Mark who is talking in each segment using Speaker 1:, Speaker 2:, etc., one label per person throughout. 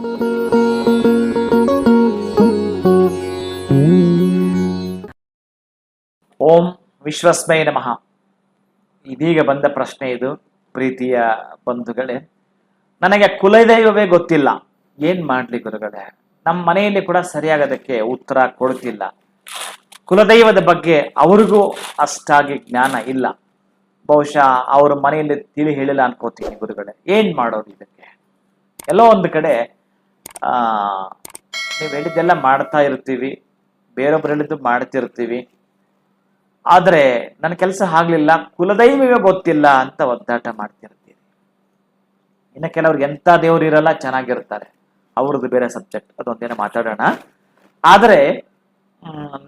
Speaker 1: ಓಂ ವಿಶ್ವಸ್ಮಯ ನಮಃ. ಇದೀಗ ಬಂದ ಪ್ರಶ್ನೆ ಇದು, ಪ್ರೀತಿಯ ಬಂಧುಗಳೇ. ನನಗೆ ಕುಲದೈವವೇ ಗೊತ್ತಿಲ್ಲ. ಏನ್ ಮಾಡ್ಲಿ ಗುರುಗಳೇ? ನಮ್ಮ ಮನೆಯಲ್ಲಿ ಕೂಡ ಸರಿಯಾಗದಕ್ಕೆ ಉತ್ತರ ಕೊಡ್ತಿಲ್ಲ. ಕುಲದೈವದ ಬಗ್ಗೆ ಅವ್ರಿಗೂ ಅಷ್ಟಾಗಿ ಜ್ಞಾನ ಇಲ್ಲ. ಬಹುಶಃ ಅವ್ರ ಮನೆಯಲ್ಲಿ ತಿಳಿ ಹೇಳಿಲ್ಲ ಅನ್ಕೋತೀನಿ ಗುರುಗಳೇ. ಏನ್ ಮಾಡೋದು ಇದಕ್ಕೆ? ಎಲ್ಲೋ ಒಂದು ಕಡೆ ನೀವು ಹೇಳಿದ್ದೆಲ್ಲ ಮಾಡ್ತಾ ಇರ್ತೀವಿ, ಬೇರೊಬ್ರು ಹೇಳಿದ್ದು ಮಾಡ್ತಿರ್ತೀವಿ. ಆದರೆ ನನ್ನ ಕೆಲಸ ಆಗ್ಲಿಲ್ಲ, ಕುಲದೈವವೇ ಗೊತ್ತಿಲ್ಲ ಅಂತ ಒದ್ದಾಟ ಮಾಡ್ತಿರ್ತೀವಿ. ಇನ್ನು ಕೆಲವ್ರಿಗೆ ಎಂಥ ದೇವ್ರು ಇರಲ್ಲ, ಚೆನ್ನಾಗಿರ್ತಾರೆ. ಅವ್ರದ್ದು ಬೇರೆ ಸಬ್ಜೆಕ್ಟ್ ಅದೊಂದೇನೋ ಮಾತಾಡೋಣ. ಆದರೆ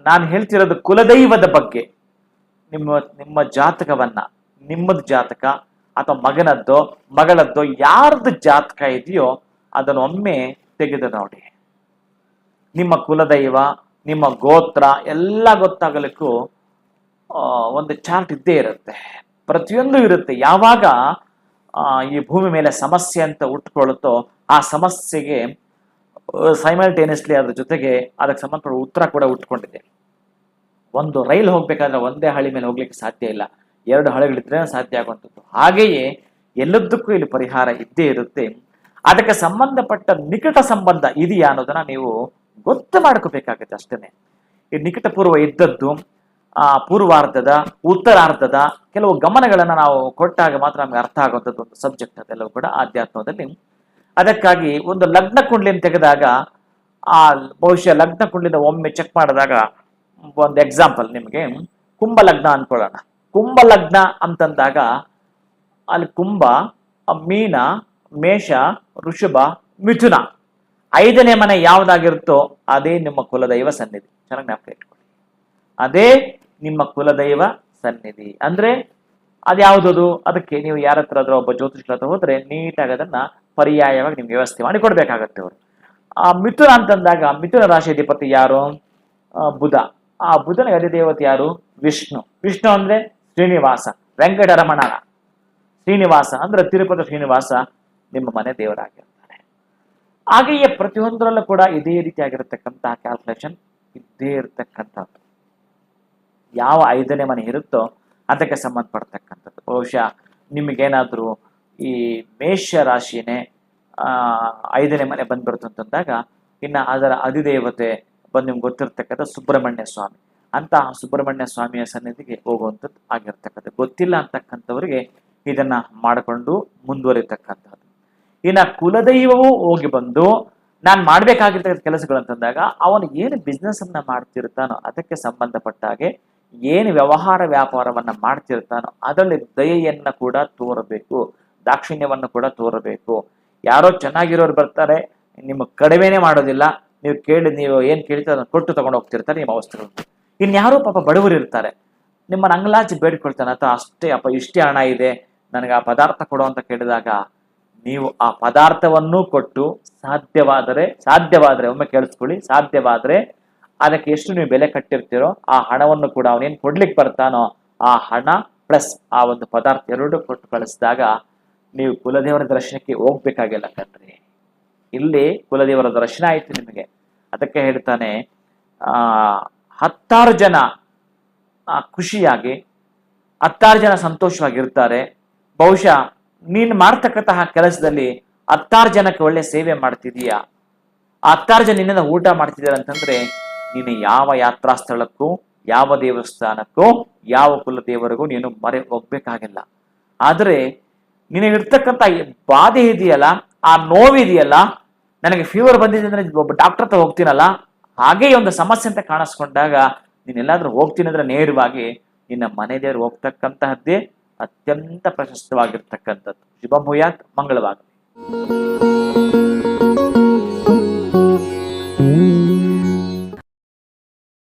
Speaker 1: ನಾನು ಹೇಳ್ತಿರೋದು ಕುಲದೈವದ ಬಗ್ಗೆ. ನಿಮ್ಮ ನಿಮ್ಮ ಜಾತಕವನ್ನ, ನಿಮ್ಮದು ಜಾತಕ ಅಥವಾ ಮಗನದ್ದೋ, ಮಗಳದ್ದೋ, ಯಾರ್ದು ಜಾತಕ ಇದೆಯೋ ಅದನ್ನು ಒಮ್ಮೆ ತೆಗೆದು ನೋಡಿ ನಿಮ್ಮ ಕುಲದೈವ, ನಿಮ್ಮ ಗೋತ್ರ ಎಲ್ಲ ಗೊತ್ತಾಗಲಿಕ್ಕೂ ಒಂದು ಚಾರ್ಟ್ ಇದ್ದೇ ಇರುತ್ತೆ. ಪ್ರತಿಯೊಂದು ಇರುತ್ತೆ. ಯಾವಾಗ ಈ ಭೂಮಿ ಮೇಲೆ ಸಮಸ್ಯೆ ಅಂತ ಉಟ್ಕೊಳ್ಳುತ್ತೋ, ಆ ಸಮಸ್ಯೆಗೆ ಸೈಮಲ್ಟೇನಿಯಸ್ಲಿ ಅದ್ರ ಜೊತೆಗೆ ಅದಕ್ಕೆ ಸಂಬಂಧಪಟ್ಟ ಉತ್ತರ ಕೂಡ ಉಟ್ಕೊಂಡಿದೆ. ಒಂದು ರೈಲ್ ಹೋಗ್ಬೇಕಾದ್ರೆ ಒಂದೇ ಹಳಿ ಮೇಲೆ ಹೋಗ್ಲಿಕ್ಕೆ ಸಾಧ್ಯ ಇಲ್ಲ. ಎರಡು ಹಳಿಗಳಿದ್ರೆ ಸಾಧ್ಯ ಆಗುವಂಥದ್ದು. ಹಾಗೆಯೇ ಎಲ್ಲದಕ್ಕೂ ಇಲ್ಲಿ ಪರಿಹಾರ ಇದ್ದೇ ಇರುತ್ತೆ. ಅದಕ್ಕೆ ಸಂಬಂಧಪಟ್ಟ ನಿಕಟ ಸಂಬಂಧ ಇದೆಯಾ ಅನ್ನೋದನ್ನ ನೀವು ಗೊತ್ತು ಮಾಡ್ಕೋಬೇಕಾಗತ್ತೆ ಅಷ್ಟೇನೆ. ಈ ನಿಕಟ ಪೂರ್ವ ಇದ್ದದ್ದು, ಆ ಪೂರ್ವಾರ್ಧದ, ಉತ್ತರಾರ್ಧದ ಕೆಲವು ಗಮನಗಳನ್ನು ನಾವು ಕೊಟ್ಟಾಗ ಮಾತ್ರ ನಮ್ಗೆ ಅರ್ಥ ಆಗುವಂಥದ್ದು ಒಂದು ಸಬ್ಜೆಕ್ಟ್ ಅದೆಲ್ಲವೂ ಕೂಡ ಆಧ್ಯಾತ್ಮದಲ್ಲಿ. ಅದಕ್ಕಾಗಿ ಒಂದು ಲಗ್ನ ಕುಂಡ್ಲಿನ ತೆಗೆದಾಗ, ಆ ಬಹುಶಃ ಲಗ್ನ ಕುಂಡ್ಲಿನ ಒಮ್ಮೆ ಚೆಕ್ ಮಾಡಿದಾಗ ಒಂದು ಎಕ್ಸಾಂಪಲ್ ನಿಮಗೆ. ಕುಂಭ ಲಗ್ನ ಅನ್ಕೊಳ್ಳೋಣ. ಕುಂಭ ಲಗ್ನ ಅಂತಂದಾಗ ಅಲ್ಲಿ ಕುಂಭ, ಮೀನ ಮೇಷ, ಋಷಭ, ಮಿಥುನ. ಐದನೇ ಮನೆ ಯಾವ್ದಾಗಿರುತ್ತೋ ಅದೇ ನಿಮ್ಮ ಕುಲದೈವ ಸನ್ನಿಧಿ. ಚೆನ್ನಾಗಿ ಜ್ಞಾಪಕ ಇಟ್ಕೊಳ್ಳಿ. ಅದೇ ನಿಮ್ಮ ಕುಲದೈವ ಸನ್ನಿಧಿ. ಅಂದ್ರೆ ಅದ್ಯಾವುದದು? ಅದಕ್ಕೆ ನೀವು ಯಾರ ಹತ್ರ ಆದ್ರೂ ಒಬ್ಬ ಜ್ಯೋತಿಷ್ಕರ ಹತ್ರ ಹೋದ್ರೆ ನೀಟಾಗಿ ಅದನ್ನ ಪರ್ಯಾಯವಾಗಿ ನಿಮ್ಗೆ ವ್ಯವಸ್ಥೆ ಮಾಡಿ ಕೊಡ್ಬೇಕಾಗತ್ತೆ ಅವರು. ಆ ಮಿಥುನ ಅಂತಂದಾಗ, ಮಿಥುನ ರಾಶಿ ಅಧಿಪತಿ ಯಾರು? ಬುಧ. ಆ ಬುಧನ ಅಧಿದೇವತೆ ಯಾರು? ವಿಷ್ಣು. ವಿಷ್ಣು ಅಂದ್ರೆ ಶ್ರೀನಿವಾಸ. ವೆಂಕಟರಮಣ ಶ್ರೀನಿವಾಸ ಅಂದ್ರೆ ತಿರುಪತಿ ಶ್ರೀನಿವಾಸ. ನಿಮ್ಮ ಮನೆ ದೇವರಾಗಿರ್ತಾನೆ. ಹಾಗೆಯೇ ಪ್ರತಿಯೊಂದರಲ್ಲೂ ಕೂಡ ಇದೇ ರೀತಿಯಾಗಿರತಕ್ಕಂತಹ ಕ್ಯಾಲ್ಕುಲೇಷನ್ ಇದ್ದೇ ಇರತಕ್ಕಂಥದ್ದು. ಯಾವ ಐದನೇ ಮನೆ ಇರುತ್ತೋ ಅದಕ್ಕೆ ಸಂಬಂಧಪಡ್ತಕ್ಕಂಥದ್ದು. ಬಹುಶಃ ನಿಮಗೇನಾದರೂ ಈ ಮೇಷ ರಾಶಿನೇ ಆ, ಐದನೇ ಮನೆ ಬಂದ್ಬಿಡ್ತು ಅಂತಂದಾಗ ಇನ್ನು ಅದರ ಅಧಿದೇವತೆ ಬಂದು ನಿಮ್ಗೆ ಗೊತ್ತಿರ್ತಕ್ಕಂಥ ಸುಬ್ರಹ್ಮಣ್ಯ ಸ್ವಾಮಿ. ಅಂತಹ ಸುಬ್ರಹ್ಮಣ್ಯ ಸ್ವಾಮಿಯ ಸನ್ನಿಧಿಗೆ ಹೋಗುವಂಥದ್ದು ಆಗಿರ್ತಕ್ಕಂಥ ಗೊತ್ತಿಲ್ಲ ಅಂತಕ್ಕಂಥವ್ರಿಗೆ ಇದನ್ನ ಮಾಡಿಕೊಂಡು ಮುಂದುವರಿತಕ್ಕಂಥದ್ದು. ಇನ್ನ ಕುಲದೈವವೂ ಹೋಗಿ ಬಂದು ನಾನು ಮಾಡ್ಬೇಕಾಗಿರ್ತಕ್ಕಂಥ ಕೆಲಸಗಳು ಅಂತಂದಾಗ ಅವನು ಏನು ಬಿಸ್ನೆಸ್ ಅನ್ನ ಮಾಡ್ತಿರ್ತಾನೋ ಅದಕ್ಕೆ ಸಂಬಂಧಪಟ್ಟ ಹಾಗೆ ಏನು ವ್ಯವಹಾರ ವ್ಯಾಪಾರವನ್ನ ಮಾಡ್ತಿರ್ತಾನೋ ಅದರಲ್ಲಿ ದಯೆಯನ್ನ ಕೂಡ ತೋರಬೇಕು, ದಾಕ್ಷಿಣ್ಯವನ್ನು ಕೂಡ ತೋರಬೇಕು. ಯಾರೋ ಚೆನ್ನಾಗಿರೋರು ಬರ್ತಾರೆ, ನಿಮ್ಮ ಕಡಿಮೆನೆ ಮಾಡೋದಿಲ್ಲ, ನೀವು ಕೇಳಿ, ನೀವು ಏನ್ ಕೇಳ್ತೀರ ಅದನ್ನ ಕೊಟ್ಟು ತಗೊಂಡು ಹೋಗ್ತಿರ್ತಾರೆ ನಿಮ್ಮ ವಸ್ತುಗಳನ್ನು ಇನ್ಯಾರೋ ಪಾಪ ಬಡವರು ಇರ್ತಾರೆ, ನಿಮ್ಮನ್ನ ಅಂಗಲಾಚಿ ಬೇಡ್ಕೊಳ್ತಾನೆ ಅಥವಾ ಅಷ್ಟೇ, ಅಪ್ಪ, ಇಷ್ಟೇ ಹಣ ಇದೆ, ನನಗೆ ಆ ಪದಾರ್ಥ ಕೊಡು ಅಂತ ಕೇಳಿದಾಗ ನೀವು ಆ ಪದಾರ್ಥವನ್ನು ಕೊಟ್ಟು ಸಾಧ್ಯವಾದರೆ ಸಾಧ್ಯವಾದರೆ, ಒಮ್ಮೆ ಕೇಳಿಸ್ಕೊಳ್ಳಿ, ಸಾಧ್ಯವಾದರೆ ಅದಕ್ಕೆ ಎಷ್ಟು ನೀವು ಬೆಲೆ ಕಟ್ಟಿರ್ತೀರೋ ಆ ಹಣವನ್ನು ಕೂಡ ಅವನೇನು ಕೊಡ್ಲಿಕ್ಕೆ ಬರ್ತಾನೋ ಆ ಹಣ ಪ್ಲಸ್ ಆ ಒಂದು ಪದಾರ್ಥ ಎರಡು ಕೊಟ್ಟು ಕಳಿಸಿದಾಗ ನೀವು ಕುಲದೇವರ ದರ್ಶನಕ್ಕೆ ಹೋಗ್ಬೇಕಾಗಿಲ್ಲ ಕಣ್ರಿ. ಇಲ್ಲಿ ಕುಲದೇವರ ದರ್ಶನ ಆಯ್ತು ನಿಮಗೆ. ಅದಕ್ಕೆ ಹೇಳ್ತಾನೆ, ಆ, ಹತ್ತಾರು ಜನ ಖುಷಿಯಾಗಿ, ಹತ್ತಾರು ಜನ ಸಂತೋಷವಾಗಿರ್ತಾರೆ. ಬಹುಶಃ ನೀನು ಮಾಡ್ತಕ್ಕಂತಹ ಕೆಲಸದಲ್ಲಿ ಹತ್ತಾರು ಜನಕ್ಕೆ ಒಳ್ಳೆ ಸೇವೆ ಮಾಡ್ತಿದೀಯಾ? ಹತ್ತಾರು ಜನ ನಿನ್ನ ಊಟ ಮಾಡ್ತಿದ್ದಾರೆ ಅಂತಂದ್ರೆ ನೀನು ಯಾವ ಯಾತ್ರಾ ಸ್ಥಳಕ್ಕೂ ಯಾವ ದೇವಸ್ಥಾನಕ್ಕೂ, ಯಾವ ಕುಲ ದೇವರಿಗೂ ನೀನು ಮರೆ ಹೋಗ್ಬೇಕಾಗಿಲ್ಲ. ಆದ್ರೆ ನಿನಗಿರ್ತಕ್ಕಂಥ ಬಾಧೆ ಇದೆಯಲ್ಲ, ಆ ನೋವಿದೆಯಲ್ಲ ನನಗೆ ಫೀವರ್ ಬಂದಿದೆ ಅಂದ್ರೆ ಒಬ್ಬ ಡಾಕ್ಟರ್ ಹತ್ರ ಹೋಗ್ತೀನಲ್ಲ, ಹಾಗೆ ಒಂದು ಸಮಸ್ಯೆ ಅಂತ ಕಾಣಿಸ್ಕೊಂಡಾಗ ನೀನೆಲ್ಲಾದ್ರೂ ಹೋಗ್ತೀನಿ ಅಂದ್ರೆ ನೇರವಾಗಿ ನಿನ್ನ ಮನೆ ದೇವರು ಹೋಗ್ತಕ್ಕಂತಹದ್ದೇ ಅತ್ಯಂತ ಪ್ರಶಸ್ತವಾಗಿರ್ತಕ್ಕಂಥದ್ದು. ಶುಭ ಭೂಯಾತ್ ಮಂಗಳವಾಗಲಿ.